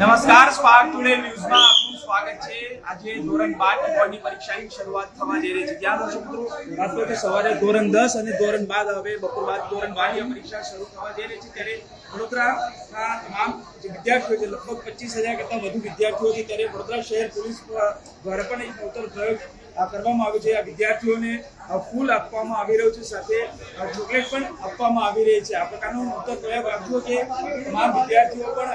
નમસ્કાર spark today ન્યૂઝમાં આપનું સ્વાગત છે. આજે ધોરણ 12 બોર્ડની પરીક્ષાની શરૂઆત થવા જઈ રહી છે. જ્યાં મિત્રો રાત્રે તો સવારે ધોરણ 10 અને ધોરણ બાદ હવે બપોર બાદ ધોરણ 12 ની પરીક્ષા શરૂ થવા જઈ રહી છે. ત્યારે વડોદરાના તમામ વિદ્યાર્થીઓ છે, લગભગ પચીસ હજાર કરતાં વધુ વિદ્યાર્થીઓ છે. ત્યારે વડોદરા શહેર પોલીસ દ્વારા પણ એક નવતર પ્રયોગ કરવામાં આવ્યો છે. આ વિદ્યાર્થીઓને ફૂલ આપવામાં આવી રહ્યું છે. સાથે ચોકલેટ પણ આપવામાં આવી રહી છે. આ પ્રકારનો નવતર પ્રયોગ આપ્યો કે તમામ વિદ્યાર્થીઓ પણ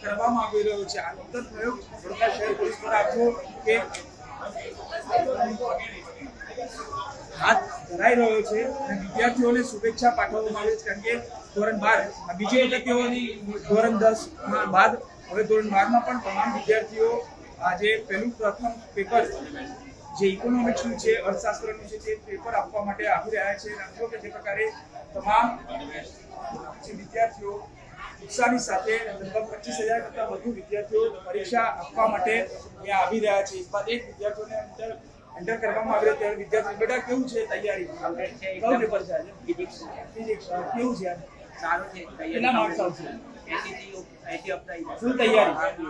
કરવામાં આવી રહ્યો છે. આ નવતર પ્રયોગ હાથ ધરાઈ રહ્યો છે અને વિદ્યાર્થીઓને શુભેચ્છા પાઠવવામાં આવે છે. કારણ કે ધોરણ બાર બીજી વખત તેઓની ધોરણ દસ બાદ, હવે ધોરણ બારમાં પણ તમામ વિદ્યાર્થીઓ આજે પહેલું પ્રથમ પેપર જે ઇકોનોમિક્સનું છે અર્થશાસ્ત્રનું છે તે પેપર આપવા માટે આવી રહ્યા છે. અને જો કે જે પ્રકારે તમામ જે વિદ્યાર્થીઓ ઉત્સાહની સાથે લગભગ પચીસ હજાર કરતાં વધુ વિદ્યાર્થીઓ પરીક્ષા આપવા માટે અહીંયા આવી રહ્યા છે. એક બાદ એક વિદ્યાર્થીઓને અંદર એન્ટર કરવામાં આવી ત્યારે વિદ્યાર્થી બેટા કેવું છે તૈયારી? કયું પેપર છે કેવું છે સારું છે કેટલા માર્ક્સ આવશે. એસીથી એસી અપાઈ ફૂલ તૈયારી.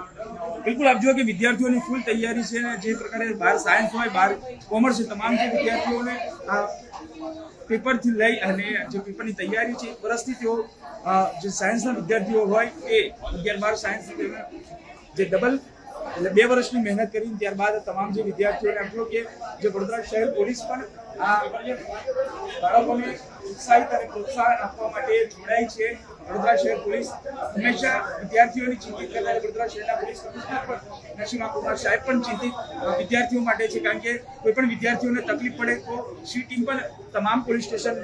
બિલકુલ આપ જુઓ કે વિદ્યાર્થીઓની ફૂલ તૈયારી છે અને જે પ્રકારે બાર સાયન્સ હોય બાર કોમર્સ છે તમામ જે વિદ્યાર્થીઓને આ પેપરથી લઈ અને જે પેપરની તૈયારી છે વર્ષથી તેઓ જે સાયન્સના વિદ્યાર્થીઓ હોય એ અગિયાર બાર સાયન્સ જે ડબલ એટલે બે વર્ષની મહેનત કરીને ત્યારબાદ તમામ જે વિદ્યાર્થીઓને આટલો કે જે વડોદરા શહેર પોલીસ પણ આ બાળકોને ઉત્સાહિત અને પ્રોત્સાહન આપવા માટે જોડાય છે. વડોદરા શહેર પોલીસ હંમેશા વિદ્યાર્થીઓની ચિંતિત કરનાર વડોદરા શહેરના પોલીસ કમિશનર પણ નરસિંહ કુમાર સાહેબ પણ ચિંતિત વિદ્યાર્થીઓ માટે છે. કારણ કે કોઈ પણ વિદ્યાર્થીઓને તકલીફ પડે તો સી ટીમ પણ તમામ પોલીસ સ્ટેશન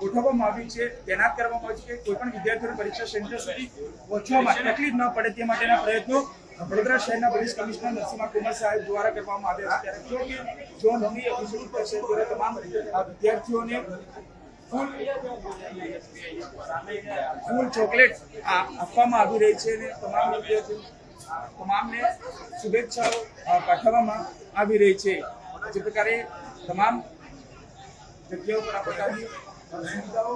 ગોઠવવામાં આવી છે. તૈનાત કરવામાં આવી છે કે કોઈ પણ વિદ્યાર્થીઓને પરીક્ષા સેન્ટર સુધી પહોંચવામાં તકલીફ ન પડે તે માટેના પ્રયત્નો વડોદરા શહેરના પોલીસ કમિશનર નરસિંહ કુમાર સાહેબ દ્વારા કરવામાં આવ્યા છે ત્યારે જો કે જો નવી અભિષેક થશે ત્યારે તમામ વિદ્યાર્થીઓને ફૂલ ફૂલ ચોકલેટ આપવામાં આવી રહી છે અને તમામ વિદ્યાર્થીઓ તમામને શુભેચ્છાઓ પાઠવવામાં આવી રહી છે. જે પ્રકારે તમામ જગ્યાઓ પર આ પ્રકારની સુવિધાઓ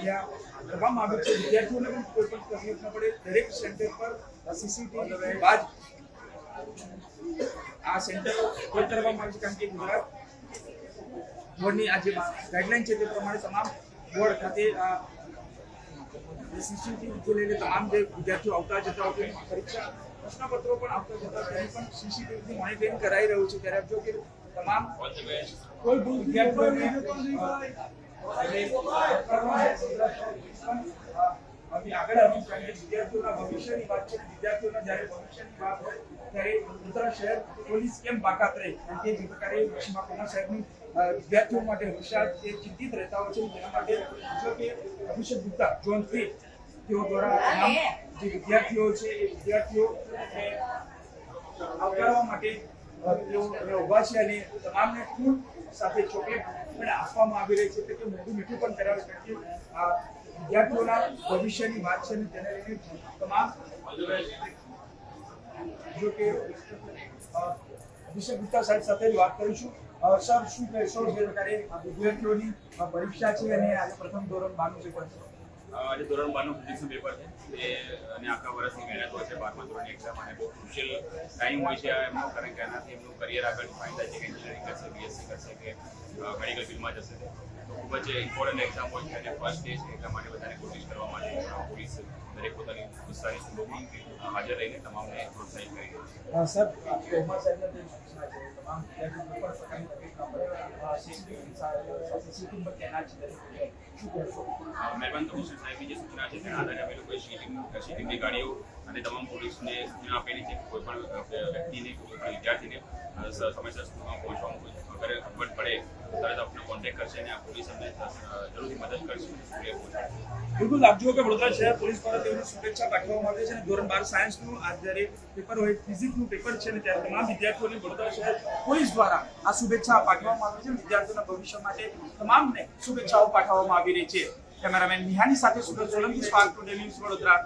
અહીંયા કરવામાં આવી છે વિદ્યાર્થીઓને પણ કોઈ પણ તકલીફ ન પડે. દરેક સેન્ટર પર સીસીટીવી બાદ આ સેન્ટર બંધ કરવામાં આવે છે કારણ કે ગુજરાત બોર્ડની આ જે ગાઈડલાઈન છે તે પ્રમાણે તમામ બોર્ડ ખાતે આ સીસીટીવીથી લઈને તમામ જે વિદ્યાર્થીઓ આવતા જતા હોય પરીક્ષા પ્રશ્નપત્રો પણ આવતા જતા તેની પણ સીસીટીવીથી મોનિટરિંગ કરાઈ રહ્યું છે. ત્યારે જો કે તમામ કોઈ ભૂલ વિદ્યાર્થીઓને વિદ્યાર્થીઓ માટે હંમેશા તે ચિંતિત રહેતા હોય છે જેના માટે જો કે જે વિદ્યાર્થીઓ છે, એ વિદ્યાર્થીઓ આવકારવા માટે ઊભા છે અને તમામને ફૂડ સાથે ચોકલેટ પણ આપવામાં આવી રહી છે એટલે મોઢું મીઠું પણ કરાવે છે. વિદ્યાર્થીઓના ભવિષ્યની વાત છે અને તેને લઈને તમામ જો કે અભિષેક ગુપ્તા સાહેબ સાથે વાત કરીશું સર, શું કહેશો? જે પ્રકારે વિદ્યાર્થીઓની પરીક્ષા છે અને આજે પ્રથમ ધોરણ બારનું છે. આજે ધોરણ બારનું ફિઝિક્સનું પેપર છે, એ અને આખા વર્ષની મહેનત હોય છે, બારમા ધોરણની એક્ઝામ અને બહુ ક્રુશિયલ ટાઈમ હોય છે એમનો, કારણ કે એનાથી એમનું કરિયર આગળ ફાયદા છે કે એન્જિનિયરિંગ કરશે બીએસસી કરશે કે મેડિકલ ફિલ્ડમાં જશે. તો ખૂબ જ ઇમ્પોર્ટન્ટ એક્ઝામ હોય છે અને ફર્સ્ટ ડે છે, એટલા માટે બધાને કોશિશ કરવા માટે પોલીસ દરેક પોતાની ઉત્સાહની સંદોગની હાજર રહીને તમામને પ્રોત્સાહિત કરી છે? અ, તો કોમર્સ સાહેબના જે છે મહેરબાન તેના આધારે અમે લોકોએ શીટિંગ શીટિંગની ગાડીઓ અને તમામ પોલીસને સૂચના આપેલી છે કોઈ પણ વ્યક્તિને કોઈ પણ વિદ્યાર્થીને સમયસર સ્કૂલમાં પહોંચવાનું અગર ખબર પડે બિલકુલ, આપ જુઓ કે વડોદરા શહેર પોલીસ દ્વારા તેઓને શુભેચ્છા પાઠવવામાં આવે છે અને ધોરણ બાર સાયન્સનું આ જ્યારે પેપર હોય ફિઝિક્સનું પેપર છે અને ત્યારે તમામ વિદ્યાર્થીઓને વડોદરા શહેર પોલીસ દ્વારા આ શુભેચ્છા પાઠવવામાં આવે છે વિદ્યાર્થીઓના ભવિષ્ય માટે તમામને શુભેચ્છાઓ પાઠવવામાં આવી રહી છે. કેમેરામેન નિહાની સાથે Surat Solanki Spark two news Vadodara.